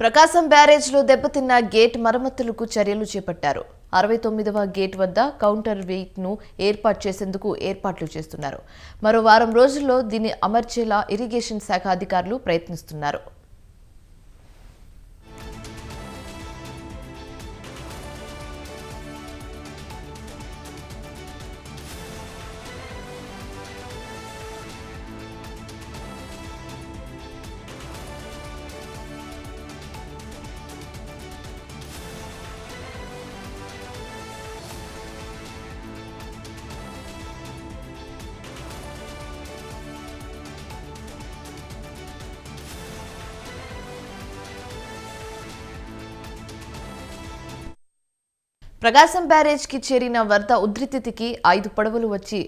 ప్రకాశం బ్యారేజ్లో దెబ్బతిన్న గేట్ మరమ్మతులకు చర్యలు చేపట్టారు. అరవై తొమ్మిదవ గేట్ వద్ద కౌంటర్ వెయిట్ను ఏర్పాటు చేసేందుకు ఏర్పాట్లు చేస్తున్నారు. మరో వారం రోజుల్లో దీన్ని అమర్చేలా ఇరిగేషన్ శాఖ అధికారులు ప్రయత్నిస్తున్నారు. ప్రకాశం బ్యారేజ్కి చేరిన వరద ఉధృతికి ఐదు పడవలు వచ్చి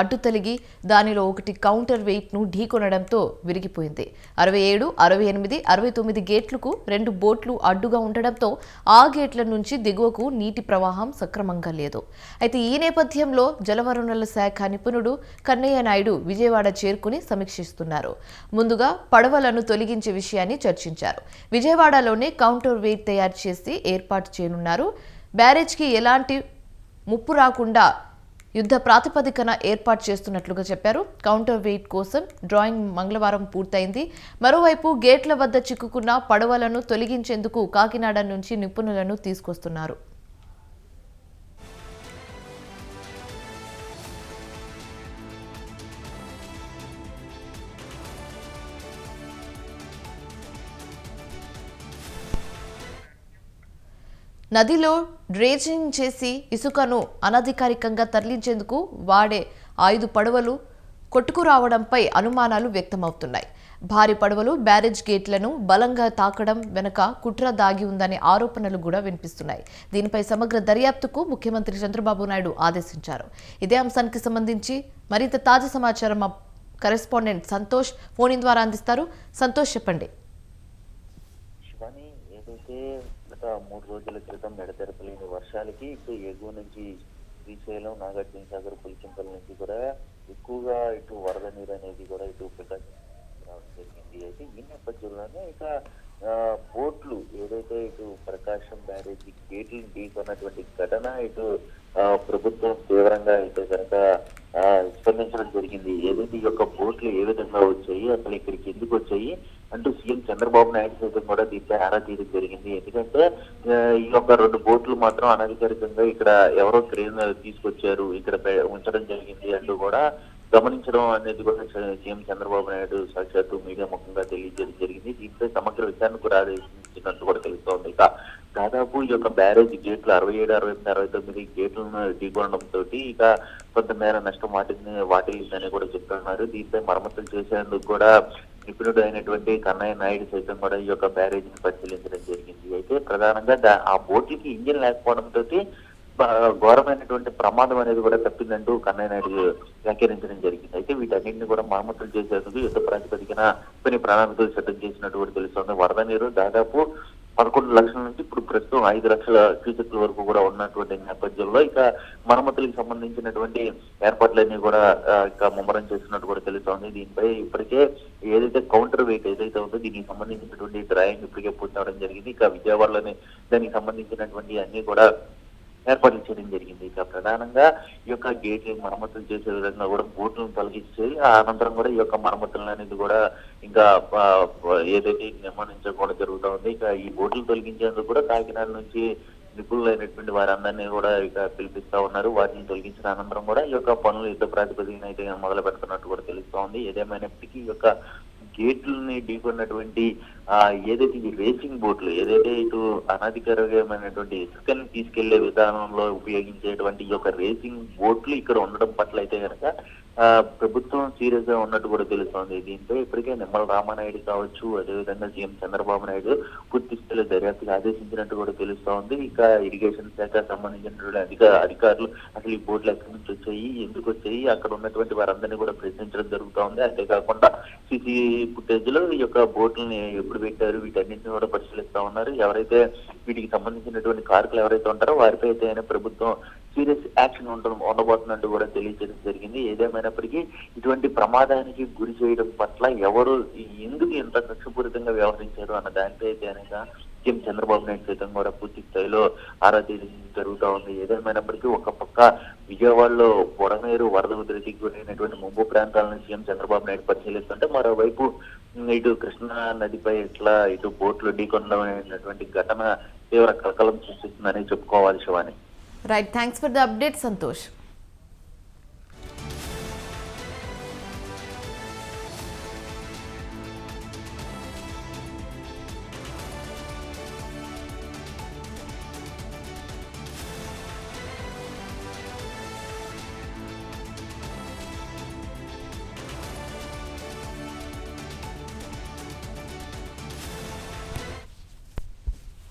అడ్డు తలిగి దానిలో ఒకటి కౌంటర్ వెయిట్ను ఢీకొనడంతో విరిగిపోయింది. అరవై ఏడు అరవై ఎనిమిది అరవై తొమ్మిది గేట్లకు రెండు బోట్లు అడ్డుగా ఉండడంతో ఆ గేట్ల నుంచి దిగువకు నీటి ప్రవాహం సక్రమంగా లేదు. అయితే ఈ నేపథ్యంలో జలవనరుల శాఖ నిపుణుడు కన్నయ్య నాయుడు విజయవాడ చేరుకుని సమీక్షిస్తున్నారు. ముందుగా పడవలను తొలగించే విషయాన్ని చర్చించారు. విజయవాడలోనే కౌంటర్ వెయిట్ తయారు చేసి ఏర్పాటు చేయనున్నారు. బ్యారేజ్కి ఎలాంటి ముప్పు రాకుండా యుద్ధ ప్రాతిపదికన ఏర్పాటు చేస్తున్నట్లుగా చెప్పారు. కౌంటర్ వెయిట్ కోసం డ్రాయింగ్ మంగళవారం పూర్తయింది. మరోవైపు గేట్ల వద్ద చిక్కుకున్న పడవలను తొలగించేందుకు కాకినాడ నుంచి నిపుణులను తీసుకొస్తున్నారు. నదిలో డ్రేజింగ్ చేసి ఇసుకను అనధికారికంగా తరలించేందుకు వాడే ఐదు పడవలు కొట్టుకురావడంపై అనుమానాలు వ్యక్తమవుతున్నాయి. భారీ పడవలు బ్యారేజ్ గేట్లను బలంగా తాకడం వెనుక కుట్ర దాగి ఉందనే ఆరోపణలు కూడా వినిపిస్తున్నాయి. దీనిపై సమగ్ర దర్యాప్తుకు ముఖ్యమంత్రి చంద్రబాబు నాయుడు ఆదేశించారు. ఇదే అంశానికి సంబంధించి మరింత తాజా సమాచారం మా కరెస్పాండెంట్ సంతోష్ ఫోన్ ద్వారా అందిస్తారు. సంతోష్ చెప్పండి. గత మూడు రోజుల క్రితం ఎడతెరపలేని వర్షాలకి ఇటు ఎగువ నుంచి శ్రీశైలం నాగార్జున సాగర్ పులిచింతల నుంచి కూడా ఎక్కువగా ఇటు వరద నీరు అనేది కూడా ఇటు ప్రకాశం రావడం జరిగింది. అయితే ఈ నేపథ్యంలోనే ఇక బోట్లు ఏదైతే ఇటు ప్రకాశం బ్యారేజీ గేట్లు ఢీకొన్నటువంటి ఘటన ఇటు ప్రభుత్వం తీవ్రంగా అయితే కనుక స్పందించడం జరిగింది. ఏదైతే ఈ యొక్క బోట్లు ఏ విధంగా వచ్చాయి అసలు ఇక్కడికి ఎందుకు వచ్చాయి అంటూ సీఎం చంద్రబాబు నాయుడు సైతం కూడా దీనిపై ఆరా తీయడం జరిగింది. ఎందుకంటే ఈ యొక్క రెండు బోట్లు మాత్రం అనధికారికంగా ఇక్కడ ఎవరో క్రేన్ తీసుకొచ్చారు. ఇక్కడ ఉంచడం జరిగింది అంటూ కూడా గమనించడం అనేది కూడా సీఎం చంద్రబాబు నాయుడు సాక్షాత్తు మీడియా ముఖంగా తెలియజేయడం జరిగింది. దీనిపై సమగ్ర విచారణ కూడా ఆదేశించినట్టు కూడా తెలుస్తోంది. ఇక దాదాపు ఈ యొక్క బ్యారేజ్ గేట్లు అరవై ఏడు అరవై ఎనిమిది అరవై తొమ్మిది గేట్లను ఢీకొనడం తోటి ఇక కొంతమేర నష్టం వాటిని వాటిల్లిందని కూడా చెప్తున్నారు. దీనిపై మరమ్మతులు చేసేందుకు కూడా నిపుణుడు అయినటువంటి కన్నయ్య నాయుడు సైతం కూడా ఈ యొక్క బ్యారేజ్ని పరిశీలించడం జరిగింది. అయితే ప్రధానంగా ఆ బోట్లకి ఇంజిన్ లేకపోవడంతో ఘోరమైనటువంటి ప్రమాదం అనేది కూడా తప్పిందంటూ కన్నయ్య నాయుడు వ్యాఖ్యానించడం జరిగింది. అయితే వీటన్నింటిని కూడా మరమ్మతులు చేసేందుకు యుద్ధ ప్రాతిపదికన కొన్ని ప్రణాళికలు సిద్ధం చేసినట్టు కూడా తెలుస్తోంది. వరద నీరు దాదాపు పదకొండు లక్షల నుంచి ఇప్పుడు ప్రస్తుతం ఐదు లక్షల క్యూసెక్ల వరకు కూడా ఉన్నటువంటి నేపథ్యంలో ఇక మరమ్మతులకు సంబంధించినటువంటి ఏర్పాట్లన్నీ కూడా ఇంకా ఇక ముమ్మరం చేస్తున్నట్టు కూడా తెలుస్తోంది. దీనిపై ఇప్పటికే ఏదైతే కౌంటర్ వెయిట్ ఏదైతే ఉందో దీనికి సంబంధించినటువంటి డ్రాయింగ్ ఇప్పటికే పూర్తి అవడం జరిగింది. ఇక విజయవాడలోనే దానికి సంబంధించినటువంటి అన్ని కూడా ఏర్పాట్లు చేయడం జరిగింది. ఇక ప్రధానంగా ఈ యొక్క గేట్ మరమ్మతులు చేసే విధంగా కూడా బోట్లను తొలగించి ఆ అనంతరం కూడా ఈ యొక్క మరమ్మతులు అనేది కూడా ఇంకా ఏదైతే నిర్మాణించడం జరుగుతూ ఉంది ఇక ఈ బోట్లు తొలగించేందుకు కూడా కాకినాడ నుంచి నిపుణులైనటువంటి వారందరినీ కూడా ఇక పిలిపిస్తా ఉన్నారు. వాటిని తొలగించిన అనంతరం కూడా ఈ యొక్క పనులు యుద్ధ ప్రాతిపదికన అయితే మొదలు పెడుతున్నట్టు కూడా తెలుస్తోంది ఏదేమైనప్పటికీ ఈ యొక్క గేట్లని ఢీకొన్నటువంటి ఆ ఏదైతే ఈ రేసింగ్ బోట్లు ఏదైతే ఇటు అనధికారమైనటువంటి ఇసుకని తీసుకెళ్ళే విధానంలో ఉపయోగించేటువంటి ఈ యొక్క రేసింగ్ బోట్లు ఇక్కడ ఉండడం పట్ల అయితే కనుక ప్రభుత్వం సీరియస్గా ఉన్నట్టు కూడా తెలుస్తోంది. దీంతో ఇప్పటికే నిమ్మల రామానాయుడు కావచ్చు అదేవిధంగా సీఎం చంద్రబాబు నాయుడు పూర్తి స్థాయిలో ఆదేశించినట్టు కూడా తెలుస్తోంది. ఇక ఇరిగేషన్ శాఖ సంబంధించినటువంటి అధిక అధికారులు అసలు ఈ బోర్డులు ఎక్కడి నుంచి వచ్చాయి ఎందుకు వచ్చాయి అక్కడ ఉన్నటువంటి వారందరినీ కూడా ప్రశ్నించడం జరుగుతోంది. అంతేకాకుండా సీసీ ఫుటేజ్లో ఈ యొక్క బోట్లని ఎప్పుడు పెట్టారు వీటన్నింటిని కూడా పరిశీలిస్తా ఉన్నారు. ఎవరైతే వీటికి సంబంధించినటువంటి కార్కులు ఎవరైతే ఉంటారో వారిపై అయితే ప్రభుత్వం సీరియస్ యాక్షన్ ఉండడం ఉండబోతుందంటూ కూడా తెలియజేయడం జరిగింది. ఏదేమైనప్పటికీ ఇటువంటి ప్రమాదానికి గురి చేయడం పట్ల ఎవరు ఎందుకు ఇంత కక్షపూరితంగా వ్యవహరించారు అన్న దానిపై అయితే అనగా సీఎం చంద్రబాబు నాయుడు సైతం కూడా పూర్తి స్థాయిలో ఆరా జరుగుతూ ఉంది. ఏదేమైనప్పటికీ ఒక పక్క విజయవాడలో పొడమేరు వరద ఉధృతికి గురైనటువంటి ముంపు ప్రాంతాలను సీఎం చంద్రబాబు నాయుడు పరిశీలిస్తుంటే మరోవైపు ఇటు కృష్ణా నదిపై ఇట్లా ఇటు బోట్లు ఢీకొనడం అనేటువంటి ఘటన తీవ్ర కలకలం సృష్టిస్తుందని చెప్పుకోవాలి Shivani. Right, thanks for the update, Santosh.